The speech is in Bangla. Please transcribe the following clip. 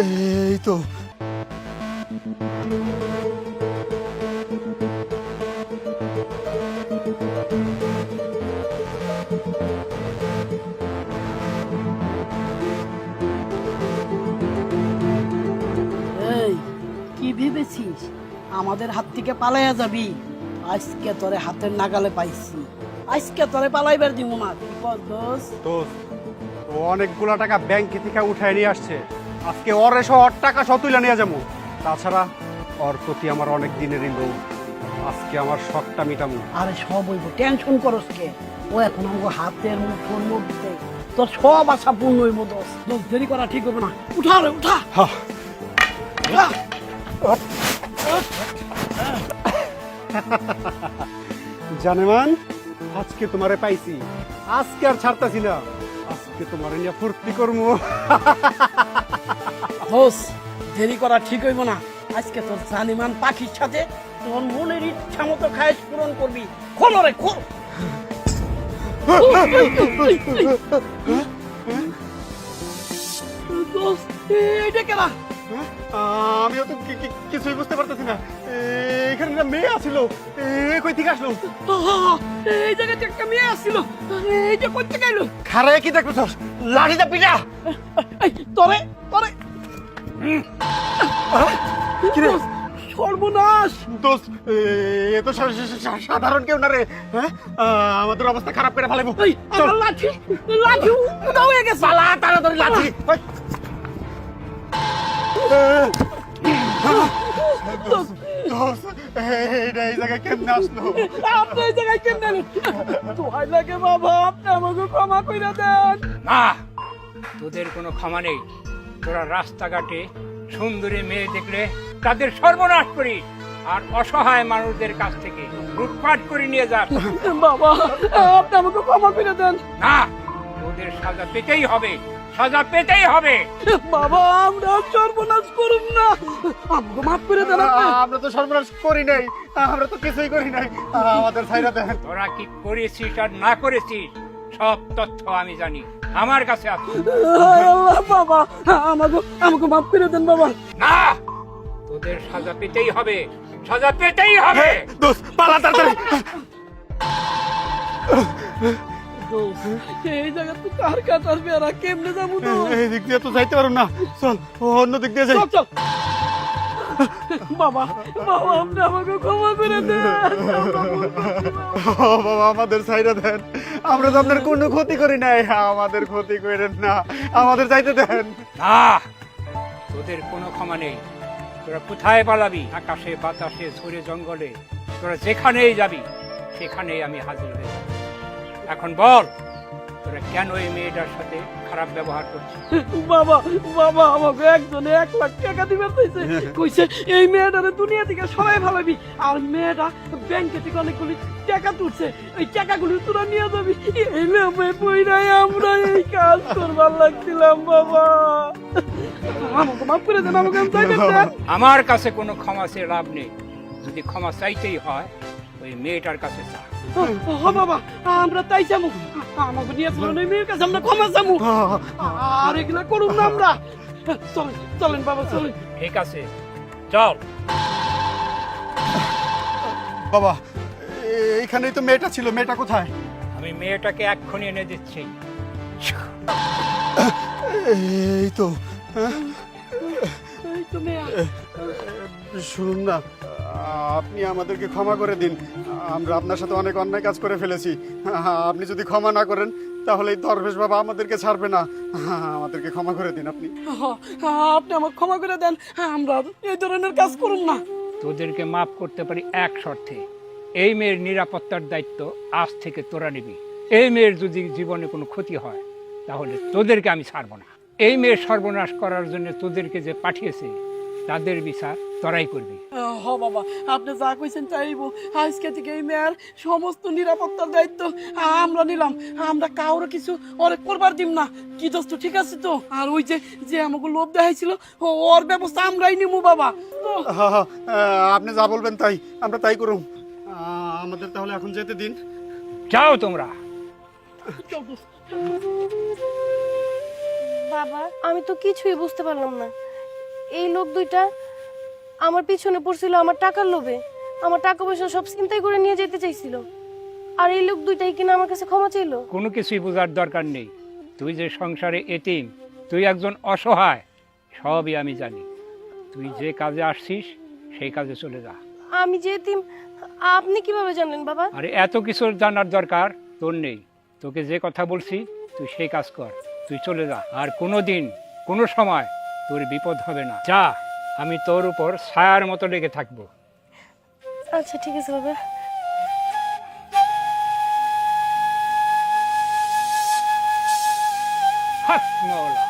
এই তো। এই কি ভেবেছিস? আমাদের হাত থেকে পালাইয়া যাবি। আজকে তোরে হাতের নাগালে পাইছি। আজকে তোরে পালাইবার দিব না। কি দোস্ত দোস্ত ও অনেকগুলা টাকা ব্যাংক থেকে উঠায় নিয়ে আসছে। আজকে ওর এসে ওর টাকা সব তুলে নিয়ে যাব। তাছাড়া ওর প্রতি আমার অনেক দিনেরই লোভ। আজকে আমার শখটা মিটামু আরে সব হইব। টেনশন করস কে? ও এখন আমাকে হাতের মুঠোর মধ্যে তোর সব আশা পূর্ণ হইব দোস্ত। দোস্ত দেরি করা ঠিক হবে না। উঠা রে উঠা। উঠা। জানেমান আজকে তোমারে পাইছি। আজকে আর ছাড়তাছি না। আজকে তোমার নিয়ে ফুর্তি করব। হোস দেরি করা ঠিক হইব না। আজকে তোর জানিমান পাখির সাথে তোর মনের ইচ্ছা মতো খায়স পূরণ করবি। খোলো রে খোল। এইটা কেনা আমিও তো কি- কি- কিছুই বুঝতে পারতেছি না। এখানে না মেয়ে আছিল। কই থেকে আসলো? এই জায়গাতে একটা মেয়ে আসছিল। এই যে গেল খারায় কি লাঠিটা পিটা। তরে তরে কিরে? দোস্ত, সর্বনাশ। দোস্ত এ তো সাধারণ কেউ না রে। হ্যাঁ? আমাদের অবস্থা খারাপ করে আমার লাঠি লাঠি উদা হয়ে গেছে। তাড়াতাড়ি লাঠি। তোদের কোনো ক্ষমা নেই তোরা রাস্তাঘাটে সুন্দরী মেয়ে দেখলে তাদের সর্বনাশ করিস আর অসহায় মানুষদের কাছ থেকে লুটপাট করে নিয়ে যাস বাবা আপনি আমাকে ক্ষমা করে দেন না তোদের সাজা পেতেই হবে। সাজা পেতেই হবে। বাবা আমরা সর্বনাশ করুন না। আমাকে মাফ করে দেন আমরা তো সর্বনাশ করি নাই। আমরা তো কিছুই করি নাই। আমাদের ছাইরা দেন। তোরা কি করেছিস আর না করেছিস সব তথ্য আমি জানি। আমার কাছে আছে আল্লাহ বাবা আমাকে আমাকে মাফ করে দেন বাবা। না! তোদের সাজা পেতেই হবে। সাজা পেতেই হবে! দোস্ত পালা তাড়াতাড়ি। এই জায়গা তো কার কাট আসবে কেমনে যাব তো? এই দিক দিয়ে তো যাইতে পারো না। চল অন্য দিক দিয়ে যাই। চল চল। বাবা বাবা আপনি আমাকে ক্ষমা করে দেন। বাবা আমাদের সাইডে দেন। আমরা তো আপনার কোনো ক্ষতি করি নাই। আমাদের ক্ষতি করেন না। আমাদের যাইতে দেন। না তোদের কোনো ক্ষমা নেই। তোরা কোথায় পালাবি? আকাশে বাতাসে ঝরে জঙ্গলে। তোরা যেখানেই যাবি সেখানেই আমি হাজির হয়ে এখন বল তোরা কেন এই মেয়েটার সাথে খারাপ ব্যবহার করছিস? বাবা বাবা আমাকে একজনে এক লাখ টাকা দিবে কইছে। কইছে এই মেয়েটারে দুনিয়া থেকে সবাই ভালাবি আর মেয়েটা ব্যাংকে থেকে অনেকগুলি টাকা তুলছে। ওই টাকাগুলি তোরা নিয়ে যাবি। এই লোভে পইরাই আমরা এই কাজ করবার লাগছিলাম বাবা। আমাকে মাফ করে দেন আমাকে আমার কাছে কোনো ক্ষমা সে লাভ নেই। যদি ক্ষমা চাইতেই হয় ওই মেয়েটার কাছে চা হ বাবা আমরা তাই যাব। আমাকে নিয়ে চলুন ওই মেয়ের কাছে আমরা ক্ষমা যাব আর এগুলা করুন না আমরা। চলেন চলেন বাবা চলেন। ঠিক আছে। চল। বাবা এইখানেই তো মেয়েটা ছিল। মেয়েটা কোথায়? আমি মেয়েটাকে এক্ষুনি এনে দিচ্ছি। এই তো? এই তো মেয়ে। শুনুন না। আপনি আমাদেরকে ক্ষমা করে দিন। আমরা আপনার সাথে অনেক অন্যায় কাজ করে ফেলেছি। আপনি যদি ক্ষমা না করেন তাহলে এই দরবেশ বাবা আমাদেরকে ছাড়বে না। আমাদেরকে ক্ষমা করে দিন আপনি। আপনি আমাকে ক্ষমা করে দেন। আমরা এই ধরনের কাজ করুন না। তোদেরকে মাফ করতে পারি এক শর্তে। এই মেয়ের নিরাপত্তার দায়িত্ব আজ থেকে তোরা নিবি। এই মেয়ের যদি জীবনে কোনো ক্ষতি হয় তাহলে তোদেরকে আমি ছাড়বো না। এই মেয়ের সর্বনাশ করার জন্য তোদেরকে যে পাঠিয়েছে তাদের বিচার তোরাই করবি। হ বাবা আপনি যা কইছেন আজকে থেকে এই মেয়ের সমস্ত নিরাপত্তার দায়িত্ব আমরা নিলাম। আমরা কাউরে কিছু ওরে করবার দিব না। কি দোস্ত ঠিক আছে তো? আর ওই যে যে আমাকে লোভ দেখাইছিল ওর ব্যবস্থা আমরাই নিমু বাবা। তো হ্যাঁ, হ্যাঁ, আপনি যা বলবেন তাই আমরা তাই করুম। আমাদের তাহলে এখন যেতে দিন। যাও তোমরা। বাবা আমি তো কিছুই বুঝতে পারলাম না। এই লোক দুইটা আমার পিছনে পড়ছিল আমার টাকার লোভে। আমার টাকা পয়সা সব চিন্তাই করে নিয়ে যেতে চাইছিল। আর এই লোক দুইটাই কিনা আমার কাছে ক্ষমা চাইলো। কোনো কিছুই বোঝার দরকার নেই। তুই যে সংসারে এতিম তুই একজন অসহায় সবই আমি জানি। তুই যে কাজে আসছিস সেই কাজে চলে যা। আমি যে এতিম আপনি কীভাবে জানলেন বাবা? আরে এত কিছু জানার দরকার তোর নেই। তোকে যে কথা বলছি তুই সেই কাজ কর। তুই চলে যা। আর কোনো দিন কোনো সময় তোর বিপদ হবে না। যা আমি তোর উপর ছায়ার মতো লেগে থাকব। আচ্ছা ঠিক আছে বাবা। হাত মাওলা।